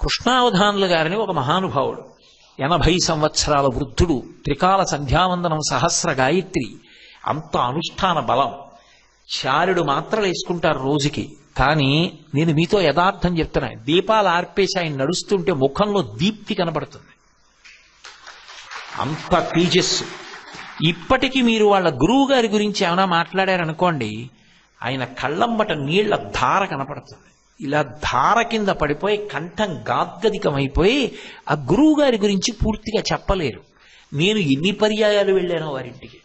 కృష్ణావధానులు గారిని ఒక మహానుభావుడు ఎనభై సంవత్సరాల వృద్ధుడు త్రికాల సంధ్యావందనం సహస్ర గాయత్రి అంత అనుష్ఠాన బలం. చారుడు మాత్రలు వేసుకుంటారు రోజుకి. కానీ నేను మీతో యథార్థం చెప్తున్నా దీపాలు ఆర్పేసి ఆయన నడుస్తుంటే ముఖంలో దీప్తి కనబడుతుంది. అంత తేజస్సు. ఇప్పటికీ మీరు వాళ్ళ గురువు గారి గురించి ఏమైనా మాట్లాడారనుకోండి ఆయన కళ్ళంబట నీళ్ళ ధార కనపడుతుంది. ఇలా ధార కింద పడిపోయి కంఠం గాద్గదికమైపోయి ఆ గురువు గారి గురించి పూర్తిగా చెప్పలేరు. నేను ఎన్ని పర్యాయాలు వెళ్ళానో వారింటికి.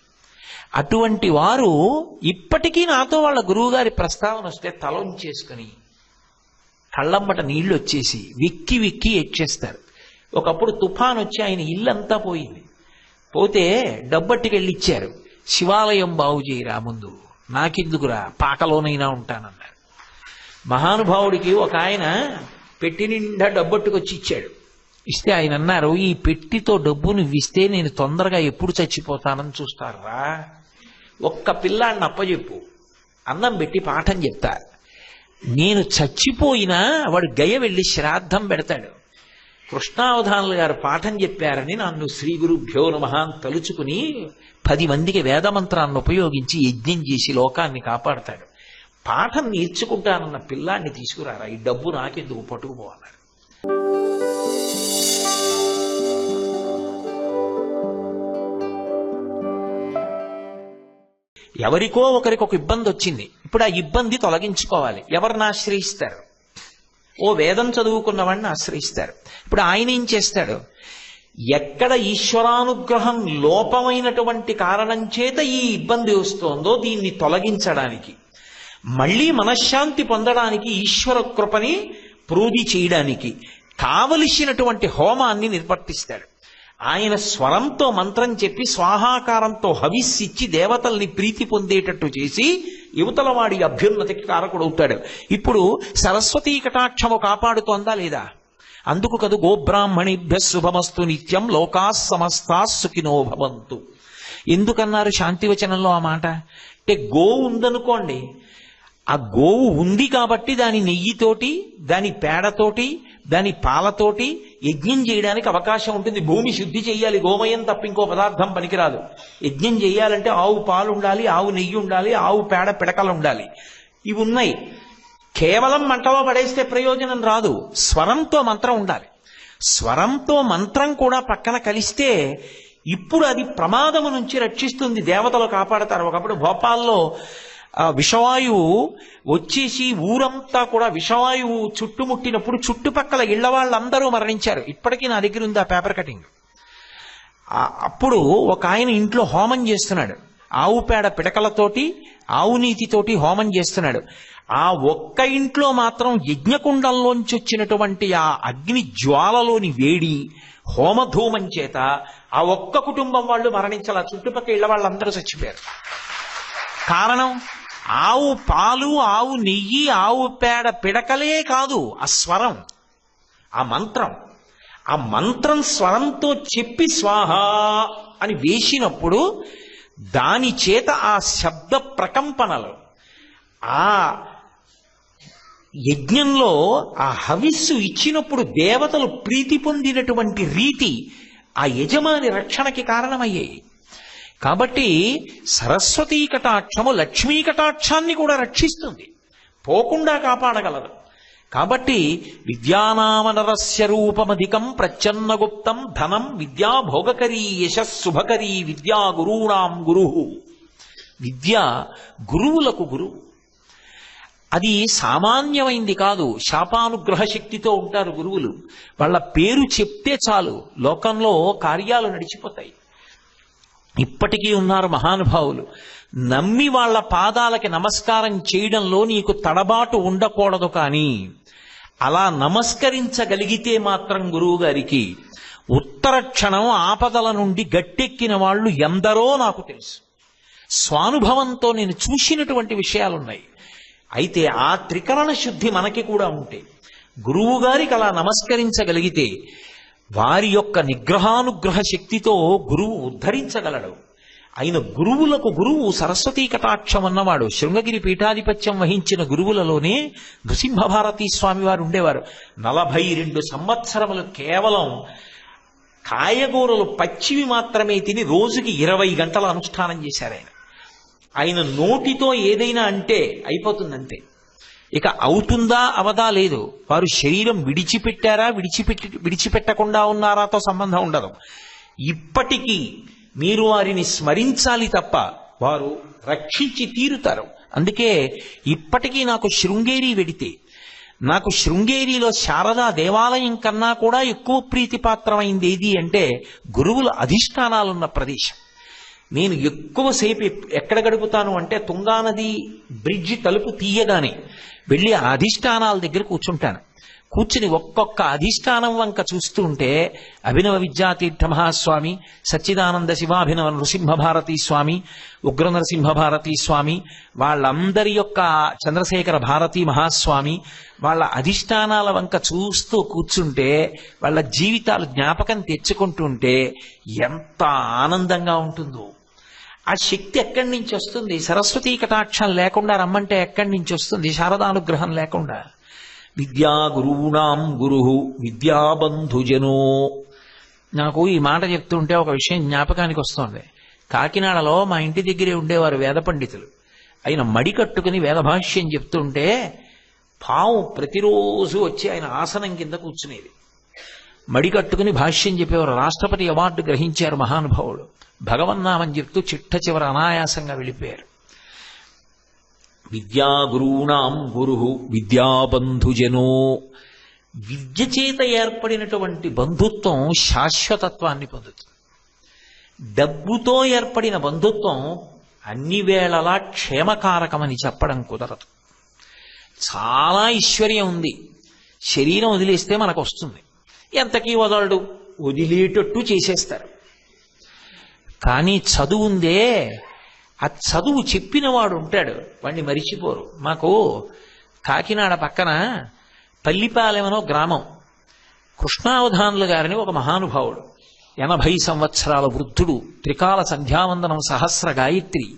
అటువంటి వారు ఇప్పటికీ నాతో వాళ్ళ గురువుగారి ప్రస్తావన వస్తే తలంచేసుకుని కళ్ళమ్మట నీళ్ళు వచ్చేసి విక్కి విక్కి ఎచ్చేస్తారు ఒకప్పుడు తుఫాన్ వచ్చి ఆయన ఇల్లంతా పోయింది. పోతే డబ్బట్టుకెళ్ళి ఇచ్చారు శివాలయం బాగు చేయరా ముందు. నాకెందుకురా పాకలోనైనా ఉంటానన్నారు. మహానుభావుడికి ఒక ఆయన పెట్టి నిండా డబ్బట్టుకొచ్చి ఇచ్చాడు. ఇస్తే ఆయన అన్నారు ఈ పెట్టితో డబ్బును ఇస్తే నేను తొందరగా ఎప్పుడు చచ్చిపోతానని చూస్తారా? ఒక్క పిల్లాడిని అప్పచెప్పు అన్నం పెట్టి పాఠం చెప్తా. నేను చచ్చిపోయినా వాడు గయ వెళ్ళి శ్రాద్ధం పెడతాడు. కృష్ణావధానులు గారు పాఠం చెప్పారని నన్ను శ్రీ గురుభ్యో నమః అని తలుచుకుని పది మందికి వేదమంత్రాన్ని ఉపయోగించి యజ్ఞం చేసి లోకాన్ని కాపాడతాడు. పాఠం నేర్చుకుంటానన్న పిల్లాన్ని తీసుకురారా? ఈ డబ్బు నాకెందుకు? పట్టుకుపోవాలన్నారు ఎవరికో ఒకరికి ఒక ఇబ్బంది వచ్చింది. ఇప్పుడు ఆ ఇబ్బంది తొలగించుకోవాలి. ఎవరిని ఆశ్రయిస్తారు? ఓ వేదం చదువుకున్నవాడిని ఆశ్రయిస్తారు. ఇప్పుడు ఆయన ఏం చేస్తాడు? ఎక్కడ ఈశ్వరానుగ్రహం లోపమైనటువంటి కారణం చేత ఈ ఇబ్బంది వస్తోందో దీన్ని తొలగించడానికి మళ్ళీ మనశ్శాంతి పొందడానికి ఈశ్వర కృపని ప్రూది చేయడానికి కావలసినటువంటి హోమాన్ని నిర్వర్తిస్తాడు ఆయన స్వరంతో మంత్రం చెప్పి స్వాహాకారంతో హవిస్సిచ్చి దేవతల్ని ప్రీతి పొందేటట్టు చేసి యువతల వాడి అభ్యున్నతికి కారకుడవుతాడు. ఇప్పుడు సరస్వతీ కటాక్షము కాపాడుతోందా లేదా? అందుకు కదు గోబ్రాహ్మణిభ్య శుభమస్తు నిత్యం లోకా సమస్తా సుఖినో భవంతు. ఎందుకన్నారు శాంతివచనంలో ఆ మాట? అంటే గో ఉందనుకోండి ఆ గోవు ఉంది కాబట్టి దాని నెయ్యితోటి దాని పేడతోటి దాని పాలతోటి యజ్ఞం చేయడానికి అవకాశం ఉంటుంది. భూమి శుద్ధి చేయాలి. గోమయం తప్ప ఇంకో పదార్థం పనికిరాదు. యజ్ఞం చేయాలంటే ఆవు పాలు ఉండాలి ఆవు నెయ్యి ఉండాలి ఆవు పేడ పిడకలు ఉండాలి. ఇవి ఉన్నాయి. కేవలం మంటలో పడేస్తే ప్రయోజనం రాదు. స్వరంతో మంత్రం ఉండాలి. స్వరంతో మంత్రం కూడా పక్కన కలిస్తే ఇప్పుడు అది ప్రమాదము నుంచి రక్షిస్తుంది. దేవతలు కాపాడతారు. ఒకప్పుడు భోపాల్లో ఆ విషవాయువు వచ్చేసి ఊరంతా కూడా విషవాయువు చుట్టుముట్టినప్పుడు చుట్టుపక్కల ఇళ్ళ వాళ్ళందరూ మరణించారు. ఇప్పటికీ నా దగ్గర ఉంది ఆ పేపర్ కటింగ్. అప్పుడు ఒక ఆయన ఇంట్లో హోమం చేస్తున్నాడు. ఆవు పేడ పిడకలతోటి ఆవు నీతితోటి హోమం చేస్తున్నాడు. ఆ ఒక్క ఇంట్లో మాత్రం యజ్ఞకుండంలోంచి వచ్చినటువంటి ఆ అగ్ని జ్వాలలోని వేడి హోమధూమం చేత ఆ ఒక్క కుటుంబం వాళ్ళు మరణించాల చుట్టుపక్కల ఇళ్ళ వాళ్ళందరూ చచ్చిపోయారు. కారణం? ఆవు పాలు ఆవు నెయ్యి ఆవు పేడ పిడకలే కాదు ఆ స్వరం ఆ మంత్రం. ఆ మంత్రం స్వరంతో చెప్పి స్వాహ అని వేసినప్పుడు దాని చేత ఆ శబ్ద ప్రకంపనలు ఆ యజ్ఞంలో ఆ హవిస్సు ఇచ్చినప్పుడు దేవతలు ప్రీతి పొందినటువంటి రీతి ఆ యజమాని రక్షణకి కారణమయ్యాయి. కాబట్టి సరస్వతీ కటాక్షము లక్ష్మీ కటాక్షాన్ని కూడా రక్షిస్తుంది. పోకుండా కాపాడగలదు. కాబట్టి విద్యానామనరస్య రూపమధికం ప్రచ్ఛన్నగుప్తం ధనం విద్యా భోగకరీ యశస్సుభకరీ విద్యా గురూణాం గురు. విద్య గురువులకు గురువు. అది సామాన్యమైంది కాదు. శాపానుగ్రహ శక్తితో ఉంటారు గురువులు. వాళ్ళ పేరు చెప్తే చాలు. లోకంలో కార్యాలు నడిచిపోతాయి. ఇప్పటికీ ఉన్నారు మహానుభావులు. నమ్మి వాళ్ళ పాదాలకి నమస్కారం చేయడంలో నీకు తడబాటు ఉండకూడదు కానీ అలా నమస్కరించగలిగితే మాత్రం గురువు గారికి ఉత్తర క్షణం ఆపదల నుండి గట్టెక్కిన వాళ్ళు ఎందరో నాకు తెలుసు. స్వానుభవంతో నేను చూసినటువంటి విషయాలున్నాయి. అయితే ఆ త్రికరణ శుద్ధి మనకి కూడా ఉంటే గురువు గారికి అలా నమస్కరించగలిగితే వారి యొక్క నిగ్రహానుగ్రహ శక్తితో గురువు ఉద్ధరించగలడు. ఆయన గురువులకు గురువు సరస్వతీ కటాక్షం అన్నవాడు. శృంగగిరి పీఠాధిపత్యం వహించిన గురువులలోనే నృసింహభారతీ స్వామివారు స్వామి వారు ఉండేవారు. నలభై రెండు సంవత్సరములు కేవలం కాయగూరలు పచ్చివి మాత్రమే తిని రోజుకి ఇరవై గంటల అనుష్ఠానం చేశారు ఆయన. ఆయన నోటితో ఏదైనా అంటే అయిపోతుందంతే. ఇక అవుతుందా అవదా లేదు. వారు శరీరం విడిచిపెట్టారా? విడిచిపెట్టి విడిచిపెట్టకుండా ఉన్నారాతో సంబంధం ఉండదు. ఇప్పటికీ మీరు వారిని స్మరించాలి తప్ప వారు రక్షించి తీరుతారు. అందుకే ఇప్పటికీ నాకు శృంగేరి వెడితే నాకు శృంగేరిలో శారదా దేవాలయం కన్నా కూడా ఎక్కువ ప్రీతిపాత్రమైంది ఏది అంటే గురువుల అధిష్టానాలున్న ప్రదేశం. నేను ఎక్కువసేపు ఎక్కడ గడుపుతాను అంటే తుంగానది బ్రిడ్జి తలుపు తీయగానే వెళ్ళి ఆ అధిష్టానాల దగ్గర కూర్చుంటాను. కూర్చుని ఒక్కొక్క అధిష్టానం వంక చూస్తూ ఉంటే అభినవ విద్యాతీర్థ మహాస్వామి సచ్చిదానంద శివాభినవ నృసింహ భారతీ స్వామి ఉగ్ర నరసింహ భారతీ స్వామి వాళ్ళందరి యొక్క చంద్రశేఖర భారతీ మహాస్వామి వాళ్ళ అధిష్టానాల వంక చూస్తూ కూర్చుంటే వాళ్ళ జీవితాలు జ్ఞాపకం తెచ్చుకుంటుంటే ఎంత ఆనందంగా ఉంటుందో. ఆ శక్తి ఎక్కడి నుంచి వస్తుంది? సరస్వతీ కటాక్షం లేకుండా రమ్మంటే ఎక్కడి నుంచి వస్తుంది? శారదానుగ్రహం లేకుండా. విద్యా గురువునాం గురు విద్యాబంధుజనో నాకు ఈ మాట చెప్తుంటే ఒక విషయం జ్ఞాపకానికి వస్తోంది. కాకినాడలో మా ఇంటి దగ్గరే ఉండేవారు వేద పండితులు. ఆయన మడి కట్టుకుని వేదభాష్యం చెప్తుంటే పాము ప్రతిరోజు వచ్చి ఆయన ఆసనం కింద కూర్చునేది. మడికట్టుకుని భాష్యం చెప్పేవారు. రాష్ట్రపతి అవార్డు గ్రహించారు మహానుభావుడు. భగవన్నామని చెప్తూ చిట్ట చివర అనాయాసంగా వెళ్ళిపోయారు. విద్యా గురూణాం గురు విద్యాబంధుజనో. విద్య చేత ఏర్పడినటువంటి బంధుత్వం శాశ్వతత్వాన్ని పొందుతుంది. డబ్బుతో ఏర్పడిన బంధుత్వం అన్ని వేళలా క్షేమకారకమని చెప్పడం కుదరదు. చాలా ఐశ్వర్యం ఉంది. శరీరం వదిలేస్తే మనకు వస్తుంది. ఎంతకీ వదలడు? వదిలేటట్టు చేసేస్తారు. కానీ చదువు ఉందే ఆ చదువు చెప్పినవాడు ఉంటాడు. వాడిని మరిచిపోరు. మాకు కాకినాడ పక్కన పల్లిపాలెమనో గ్రామం. కృష్ణావధానులు గారిని ఒక మహానుభావుడు ఎనభై సంవత్సరాల వృద్ధుడు త్రికాల సంధ్యావందనం సహస్ర గాయత్రి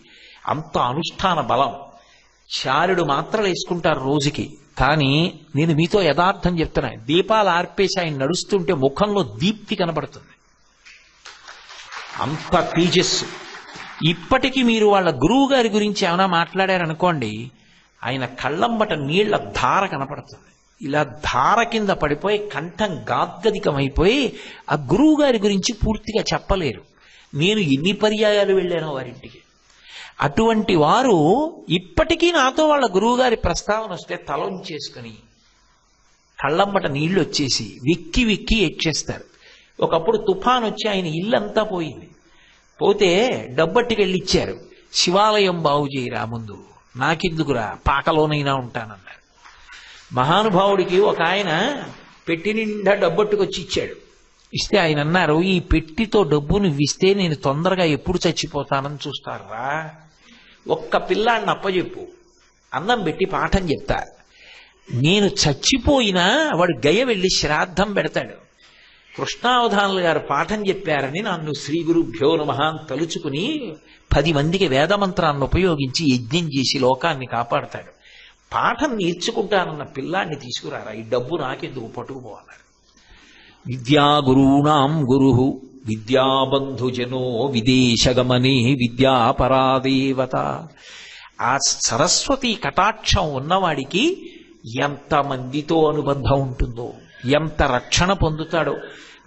అంత అనుష్ఠాన బలం. చారుడు మాత్రలు వేసుకుంటారు రోజుకి. కానీ నేను మీతో యథార్థం చెప్తున్నా. దీపాలు ఆర్పేసి ఆయన నడుస్తుంటే ముఖంలో దీప్తి కనబడుతుంది. అంత తేజస్సు. ఇప్పటికీ మీరు వాళ్ళ గురువు గారి గురించి ఏమైనా మాట్లాడారనుకోండి ఆయన కళ్ళంబట నీళ్ళ ధార కనపడుతుంది. ఇలా ధార కింద పడిపోయి కంఠం గాద్గదికమైపోయి ఆ గురువు గారి గురించి పూర్తిగా చెప్పలేరు. నేను ఎన్ని పర్యాయాలు వెళ్ళానో వారింటికి. అటువంటి వారు ఇప్పటికీ నాతో వాళ్ళ గురువుగారి ప్రస్తావన వస్తే తలంచేసుకుని కళ్ళంబట నీళ్ళు వచ్చేసి విక్కి విక్కి ఎచ్చేస్తారు. ఒకప్పుడు తుఫాన్ వచ్చి ఆయన ఇల్లంతా పోయింది. పోతే డబ్బట్టుకెళ్ళి ఇచ్చారు. శివాలయం బాగు చేయరా ముందు. నాకెందుకురా? పాకలోనైనా ఉంటానన్నారు. మహానుభావుడికి ఒక ఆయన పెట్టి నిండా డబ్బట్టుకొచ్చి ఇచ్చాడు. ఇస్తే ఆయన అన్నారు ఈ పెట్టితో డబ్బు నువ్వు ఇస్తే నేను తొందరగా ఎప్పుడు చచ్చిపోతానని చూస్తారా? ఒక్క పిల్లాడిని అప్పచెప్పు అన్నం పెట్టి పాఠం చెప్తా. నేను చచ్చిపోయినా వాడు గయ వెళ్ళి శ్రాద్ధం పెడతాడు. కృష్ణావధానులు గారు పాఠం చెప్పారని నన్ను శ్రీ గురుభ్యో నమః తలుచుకుని పది మందికి వేదమంత్రాన్ని ఉపయోగించి యజ్ఞం చేసి లోకాన్ని కాపాడతాడు. పాఠం నేర్చుకుంటానన్న పిల్లాన్ని తీసుకురారా? ఈ డబ్బు నాకెందుకు? పట్టుకుపోవాలన్నారు విద్యా గురూణాం గురు. విద్యాబంధుజనో విదేశగమనే విద్యాపరాదేవత. ఆ సరస్వతి కటాక్షం ఉన్నవాడికి ఎంత మందితో అనుబంధం ఉంటుందో ఎంత రక్షణ పొందుతాడో.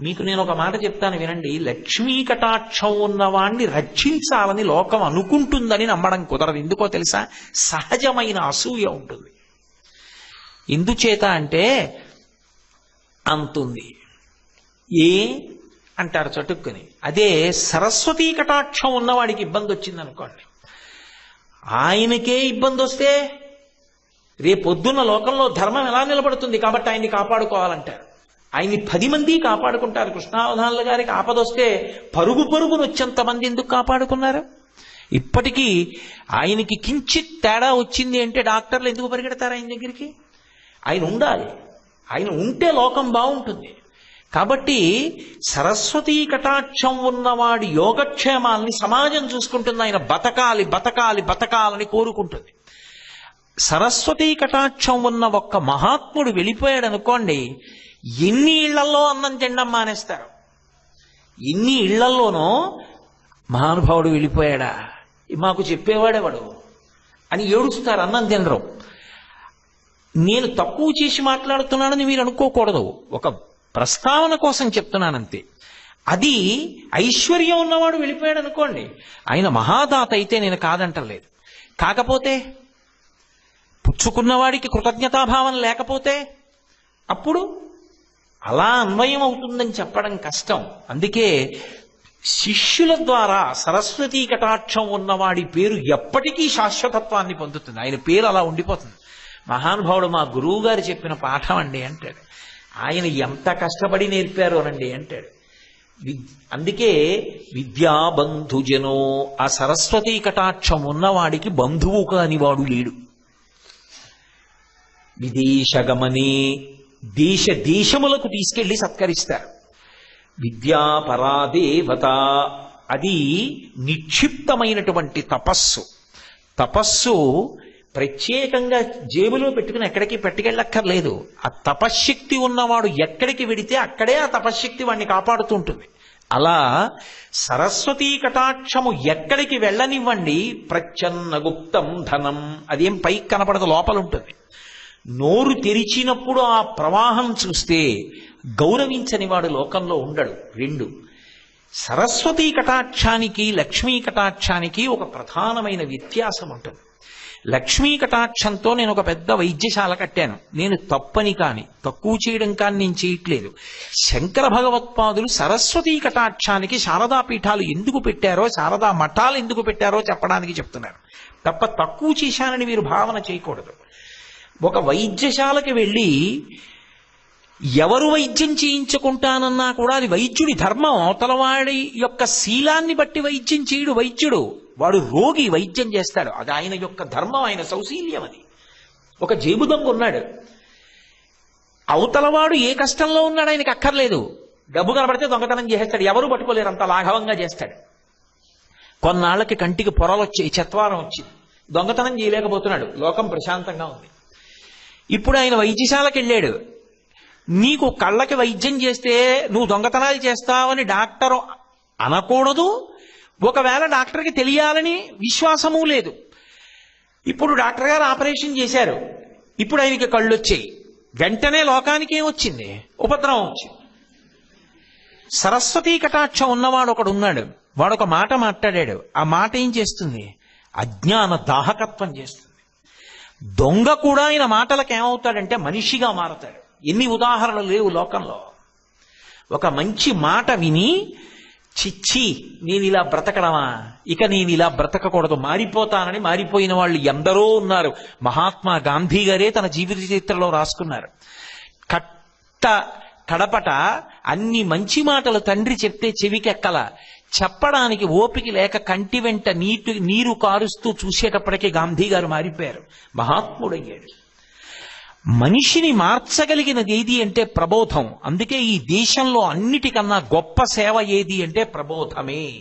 మీకు నేను ఒక మాట చెప్తాను వినండి. లక్ష్మీ కటాక్షం ఉన్నవాణ్ణి రక్షించాలని లోకం అనుకుంటుందని నమ్మడం కుదరదు. ఎందుకో తెలుసా? సహజమైన అసూయ ఉంటుంది. ఎందుచేత అంటే అంతుంది. ఏ అంటారు చటుక్కుని. అదే సరస్వతీ కటాక్షం ఉన్నవాడికి ఇబ్బంది వచ్చిందనుకోండి ఆయనకే ఇబ్బంది వస్తే రేపొద్దున్న లోకంలో ధర్మం ఎలా నిలబడుతుంది కాబట్టి ఆయన్ని కాపాడుకోవాలంటారు. ఆయన్ని పది మంది కాపాడుకుంటారు. కృష్ణావధానుల గారికి ఆపదొస్తే పరుగు పరుగును వచ్చేంత మంది ఎందుకు కాపాడుకున్నారు? ఇప్పటికీ ఆయనకి కించిత్ తేడా వచ్చింది అంటే డాక్టర్లు ఎందుకు పరిగెడతారు ఆయన దగ్గరికి? ఆయన ఉండాలి. ఆయన ఉంటే లోకం బాగుంటుంది. కాబట్టి సరస్వతీ కటాక్షం ఉన్నవాడి యోగక్షేమాల్ని సమాజం చూసుకుంటుంది. ఆయన బతకాలి బతకాలి బతకాలని కోరుకుంటుంది. సరస్వతీ కటాక్షం ఉన్న ఒక్క మహాత్ముడు వెళ్ళిపోయాడు అనుకోండి ఎన్ని ఇళ్ళలో అన్నం తినడం మానేస్తారు. ఎన్ని ఇళ్ళలోనో మహానుభావుడు వెళ్ళిపోయాడా? మాకు చెప్పేవాడేవాడు? అని ఏడుస్తారు అన్నం తినరు. నేను తక్కువ చేసి మాట్లాడుతున్నానని మీరు అనుకోకూడదు. ఒక ప్రస్తావన కోసం చెప్తున్నానంతే. అది ఐశ్వర్యం ఉన్నవాడు వెళ్ళిపోయాడు అనుకోండి ఆయన మహాదాత అయితే నేను కాదంటలేదు. కాకపోతే పుచ్చుకున్నవాడికి కృతజ్ఞతాభావం లేకపోతే అప్పుడు అలా అన్వయం అవుతుందని చెప్పడం కష్టం. అందుకే శిష్యుల ద్వారా సరస్వతీ కటాక్షం ఉన్నవాడి పేరు ఎప్పటికీ శాశ్వతత్వాన్ని పొందుతుంది. ఆయన పేరు అలా ఉండిపోతుంది. మహానుభావుడు మా గురువు గారు చెప్పిన పాఠం అండి అంటాడు. ఆయన ఎంత కష్టపడి నేర్పారు అనండి అంటాడు. అందుకే విద్యాబంధుజనో ఆ సరస్వతీ కటాక్షం ఉన్నవాడికి బంధువు కానివాడు లేడు. విదేశగమనే దేశ దేశములకు తీసుకెళ్ళి సత్కరిస్తారు. విద్యాపరాదేవత అది నిక్షిప్తమైనటువంటి తపస్సు. తపస్సు ప్రత్యేకంగా జేబులో పెట్టుకుని ఎక్కడికి పెట్టుకెళ్ళక్కర్లేదు. ఆ తపశ్శక్తి ఉన్నవాడు ఎక్కడికి వెడితే అక్కడే ఆ తపశ్శక్తి వాడిని కాపాడుతూ ఉంటుంది అలా సరస్వతీ కటాక్షము ఎక్కడికి వెళ్ళనివ్వండి ప్రచ్ఛన్న గుప్తం ధనం. అదేం పైకి కనపడదు లోపలుంటుంది. నోరు తెరిచినప్పుడు ఆ ప్రవాహం చూస్తే గౌరవించని వాడు లోకంలో ఉండడు. రెండు సరస్వతీ కటాక్షానికి లక్ష్మీ కటాక్షానికి ఒక ప్రధానమైన వ్యత్యాసం ఉంటుంది లక్ష్మీ కటాక్షంతో నేను ఒక పెద్ద వైద్యశాల కట్టాను. నేను తప్పని కాని తక్కువ చేయడం కాని నేను చేయట్లేదు. శంకర భగవత్పాదులు సరస్వతీ కటాక్షానికి శారదా పీఠాలు ఎందుకు పెట్టారో శారదా మఠాలు ఎందుకు పెట్టారో చెప్పడానికి చెప్తున్నారు. తప్ప తక్కువ చేశానని మీరు భావన చేయకూడదు. ఒక వైద్యశాలకి వెళ్ళి ఎవరు వైద్యం చేయించుకుంటానన్నా కూడా అది వైద్యుడి ధర్మం. అవతలవాడి యొక్క శీలాన్ని బట్టి వైద్యం చేయుడు వైద్యుడు. వాడు రోగి వైద్యం చేస్తాడు. అది ఆయన యొక్క ధర్మం ఆయన సౌశీల్యం అది. ఒక జేబు దొంగ ఉన్నాడు. అవతలవాడు ఏ కష్టంలో ఉన్నాడు ఆయనకి అక్కర్లేదు. డబ్బు కనబడితే దొంగతనం చేసేస్తాడు. ఎవరు పట్టుకోలేరు. అంత లాఘవంగా చేస్తాడు. కొన్నాళ్ళకి కంటికి పొరలు వచ్చాయి చత్వారం వచ్చింది. దొంగతనం చేయలేకపోతున్నాడు. లోకం ప్రశాంతంగా ఉంది. ఇప్పుడు ఆయన వైద్యశాలకు వెళ్ళాడు. నీకు కళ్ళకి వైద్యం చేస్తే నువ్వు దొంగతనాలు చేస్తావని డాక్టర్ అనకూడదు. ఒకవేళ డాక్టర్కి తెలియాలని విశ్వాసము లేదు. ఇప్పుడు డాక్టర్ గారు ఆపరేషన్ చేశారు. ఇప్పుడు ఆయనకి కళ్ళు వచ్చాయి వెంటనే లోకానికి ఏమొచ్చింది ఉపద్రవం వచ్చింది. సరస్వతీ కటాక్షం ఉన్నవాడు ఒకడు ఉన్నాడు. వాడు ఒక మాట మాట్లాడాడు. ఆ మాట ఏం చేస్తుంది? అజ్ఞాన దాహకత్వం చేస్తుంది. దొంగ కూడా ఆయన మాటలకు ఏమవుతాడంటే మనిషిగా మారతాడు. ఎన్ని ఉదాహరణలు లేవు లోకంలో. ఒక మంచి మాట విని చిచ్చి నేను ఇలా బ్రతకడమా? ఇక నేను ఇలా బ్రతకకూడదు. మారిపోతానని మారిపోయిన వాళ్ళు ఎందరో ఉన్నారు. మహాత్మా గాంధీ గారే తన జీవిత చరిత్రలో రాసుకున్నారు. కట్ట కడపట అన్ని మంచి మాటలు తండ్రి చెప్తే చెవికెక్కల. చెప్పడానికి ఓపిక లేక కంటి వెంట నీటి నీరు కారుస్తూ చూసేటప్పటికీ గాంధీ గారు మారిపోయారు. మహాత్ముడయ్యాడు. మనిషిని మార్చగలిగినది ఏది అంటే ప్రబోధం. అందుకే ఈ దేశంలో అన్నిటికన్నా గొప్ప సేవ ఏది అంటే ప్రబోధమే.